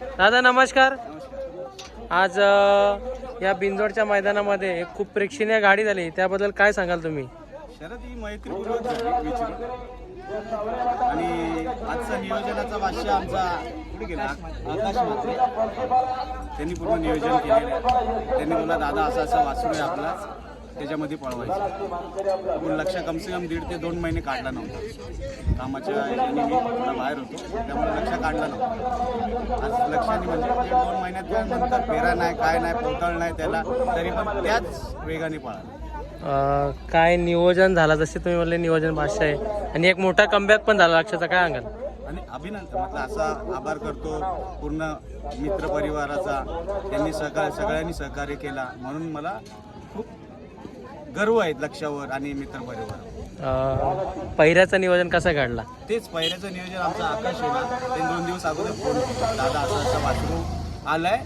दादा नमस्कार. आज या बिंदोडच्या मैदानामध्ये एक खूप प्रेक्षणीय गाडी झाली. त्याबद्दल काय सांगाल तुम्ही? शरद ही मैत्रीपूर्वक झाली विचारू आणि आजचा नियोजनाचा भाष्य आमचा कुठे गेला? आकाश म्हात्रे त्यांनी पूर्ण नियोजन केलेलं आहे. त्यांनी बोला दादा असं असं वासरू आपला. त्याच्यामध्ये पळवायचं. आपण लक्ष कमसे कम दीड ते दोन महिने काढला नव्हता. कामाच्या याने मी थोडा बाहेर होतो त्यामुळे लक्ष काढला नव्हता. आज लक्षाने म्हणजे दीड दोन महिन्यात नंतर फेरा नाही काय नाही पोतळ नाही त्याला तरी पण त्याच वेगाने पळाला. काय नियोजन झालं? जसे तुम्ही म्हणले नियोजन भाषा आहे. आणि एक मोठा कमबॅक पण झाला लक्षाचा काय सांगाल आणि अभिनंदन म्हटलं असा आभार करतो पूर्ण मित्र परिवाराचा त्यांनी सहकार सगळ्यांनी सहकार्य केला. म्हणून मला गर्व आहे लक्षावर आणि मित्र अ, पहिऱ्याचं नियोजन कसं काढला तेच पहिल्याचं नियोजन आमचा आकाश आहे ना त्यांनी दोन दिवस अगोदर फोन केला. दादा असं असं वासरू आलाय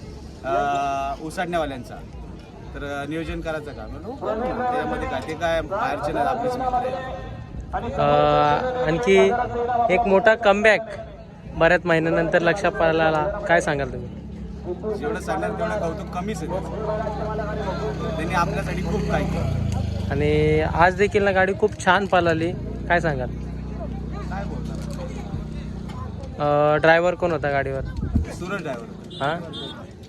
अं, उसाडण्यावाल्यांचा तर अं, नियोजन करायचं का? म्हणून हो, करू ना. त्यामध्ये काय ते काय बाहेरचे नाही आपलेच मित्र आहे अ, आणखी एक मोठा कमबॅक बऱ्याच महिन्यानंतर लक्षात पडला काय सांगाल तुम्ही? जेवढं सांगणार तेवढं कौतुक कमीच आहे. त्याचं. त्यांनी आपल्यासाठी खूप काही केलं. आणि आज देखील ना गाडी खूप छान पळाली. काय सांगाल? ड्रायव्हर कोण होता गाडीवर? सुरज ड्रायव्हर हां?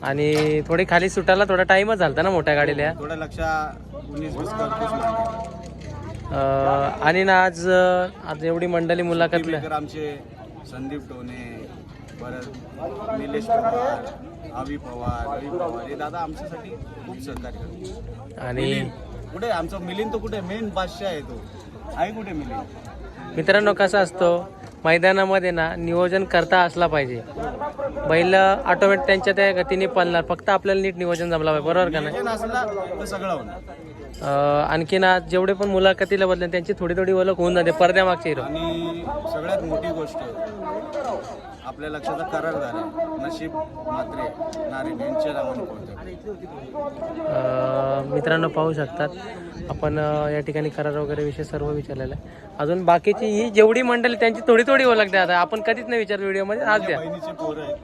आणि थोडी खाली सुटायला थोडा टाईमच झालता ना मोठ्या गाडीला? आणि ना आज आज एवढी मंडळी टीव्हीकर आमचे संदीप टोने परत निलेश पवार अवी पवार रवी पवार हे दादा आमच्यासाठी खूप सहकार्य आणि कुठे? आमचा मिलिंद तो कुठे? मेन बादशाह आहे तो. आहे कुठे मिलिंद? मित्रांनो कसं असतो? मैदानामध्ये ना नियोजन करता असला पाहिजे. बैल ऑटोमॅटिक त्यांच्या त्या गतीने पळणार. फक्त आपल्याला नीट नियोजन जमला पाहिजे. बरोबर का नाही? सगळं आणखीन आज जेवढे पण मुलाखतीला बदले त्यांची थोडी थोडी ओळख होऊन जाते. पडद्यामागचे हिरो सगळ्यात मोठी गोष्ट आपल्या लक्षाचा करार झाला. नशीब मात्रे नारी यांच्या मित्रांनो पाहू शकतात. आपण या ठिकाणी करार वगैरे विषय सर्व विचारलेलं आहे. अजून बाकीची ही जेवढी मंडळी त्यांची थोडी थोडी ओळख द्या आता. आपण कधीच नाही विचार व्हिडिओमध्ये. आज द्या. बहिणीचे पोर आहेत.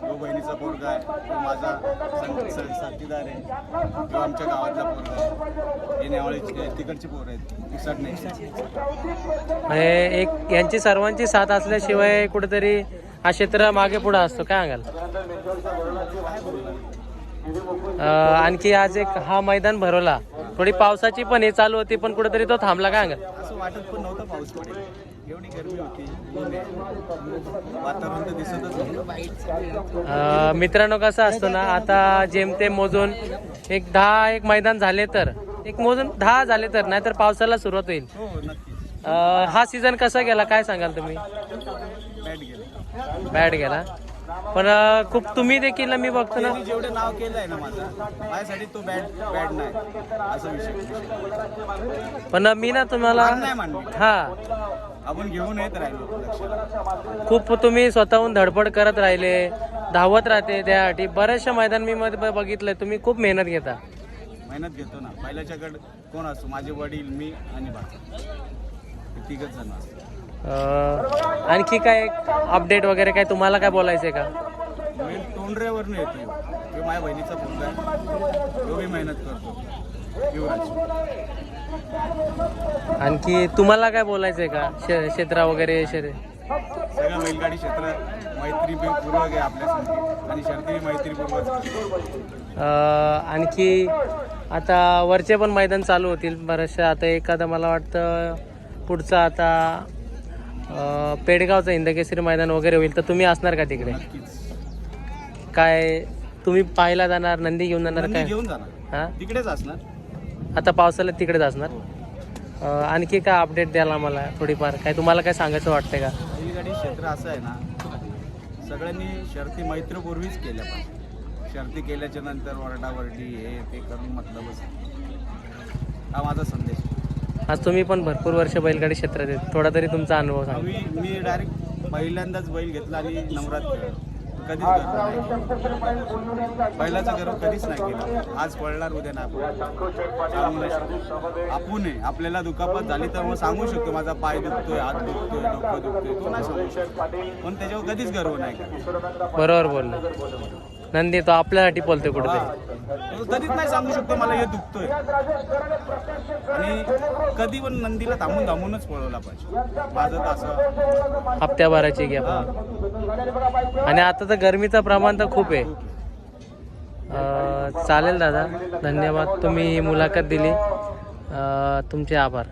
तो बहिणीचा पोरगा आहे तो माझा सं- स- साथीदार आहे. तो आमच्या गावातला पोरगा आहे. हे नेवाळीचे तिकडचे पोर आहेत. इसट नाही म्हणजे एक यांची सर्वांची साथ असल्याशिवाय कुठेतरी हा क्षेत्र मागे पुढे असतो. काय सांगाल? अ, आणखी आज एक हा मैदान भरवला. थोडी पावसाची पण हे चालू होती पण कुठेतरी तो थांबला काय सांगाल असं वाटत पण नव्हतं पाऊस पडेल एवढी गरमी होती ऊन आहे. वातावरण तर दिसतच नव्हतं अ, मित्रांनो कसं असतं ना आता जेमतेम मोजून एक दहा एक मैदान झाले तर एक मोजून दहा झाले तर नाहीतर पावसाला सुरुवात होईल. हो नक्कीच. अ, हा सीझन कसा गेला काय सांगाल तुम्ही? बॅट गेलं. बॅट गेला. पण खूप तुम्ही देखील मी बघतो ना. जेवढं नाव केलं आहे ना माझं माझ्यासाठी तो बॅट बॅट नाही. असा विषय विषय. पण मी ना तुम्हाला हा. आपण घेऊन येत राहिलो खूप तुम्ही स्वतःहून धडपड करत राहिले धावत राहते त्यासाठी. बऱ्याचशा मैदान मी मध्ये बघितलंय तुम्ही खूप मेहनत घेता. मेहनत घेतो ना. पहिल्याच्याकडे कोण असतो माझे वडील मी आणि हे तिघच जण असतो आणखी काय अपडेट वगैरे काय? तुम्हाला काय बोलायचंय का? मी तोंडऱ्यावरनं येतो. तो माझ्या बहिणीचा मुलगा आहे तो मेहनत करतो. युवराज. आणखी तुम्हाला काय बोलायचंय का? शे- क्षेत्रा वगैरे शे- सगळं बैलगाडी क्षेत्र मैत्रीपूर्वक आहे आपल्यासाठी आणि शर्ती मैत्रीपूर्वक अ, आणखी आता वरचे पण मैदान चालू होतील बऱ्याचशा आता एखादं मला वाटतं पुढचं आता पेडगावचं हिंदकेसरी मैदान वगैरे होईल तर तुम्ही असणार का तिकडे? काय तुम्ही पाहायला जाणार नंदी घेऊन जाणार काय? घेऊन जाणार. हा? तिकडेच असणार. आता पावसाळ्यात तिकडेच असणार? अ, आणखी काय अपडेट द्याल आम्हाला थोडीफार? काय तुम्हाला काय सांगायचं वाटतंय का? बैलगाडी क्षेत्र असं आहे ना सगळ्यांनी शर्ती मैत्रीपूर्वीच केल्या पाहिजे. शर्ती केल्याच्यानंतर वरडावरडी हे ते करून मतलबच. हा माझा संदेश. आज तुम्ही पण भरपूर वर्ष बैलगाडी क्षेत्रात आहेत. थोडा तरी तुमचा अनुभव सांगा. मी मी डायरेक्ट पहिल्यांदाच बैल घेतला आणि नवरात खेळलो कधीच गर्व नाही. केला. बैलाचं गर्व कधीच नाही केलं. आज पळणार उद्या शकत. आपण आहे आपल्याला दुखापत झाली तर मग सांगू शकतो माझा पाय दुखतोय हात दुखतोय डोकं दुखतोय तो नाही सांगू शकत. पण त्याच्यावर कधीच गर्व नाही बरोबर बोलले. नंदी तो आपल्यासाठी बोलतोय कुठेतरी. तो कधीच नाही सांगू शकतो मला हे दुखतोय. आणि कधी पण नंदीला थांबून थांबूनच पळवला पाहिजे. माझं तर असं हप्त्याभराची घ्या. आणि आता तर गरमीचं प्रमाण तर खूप आहे. अं, चालेल दादा धन्यवाद. तुम्ही मुलाखत दिली. अं, तुमचे आभार.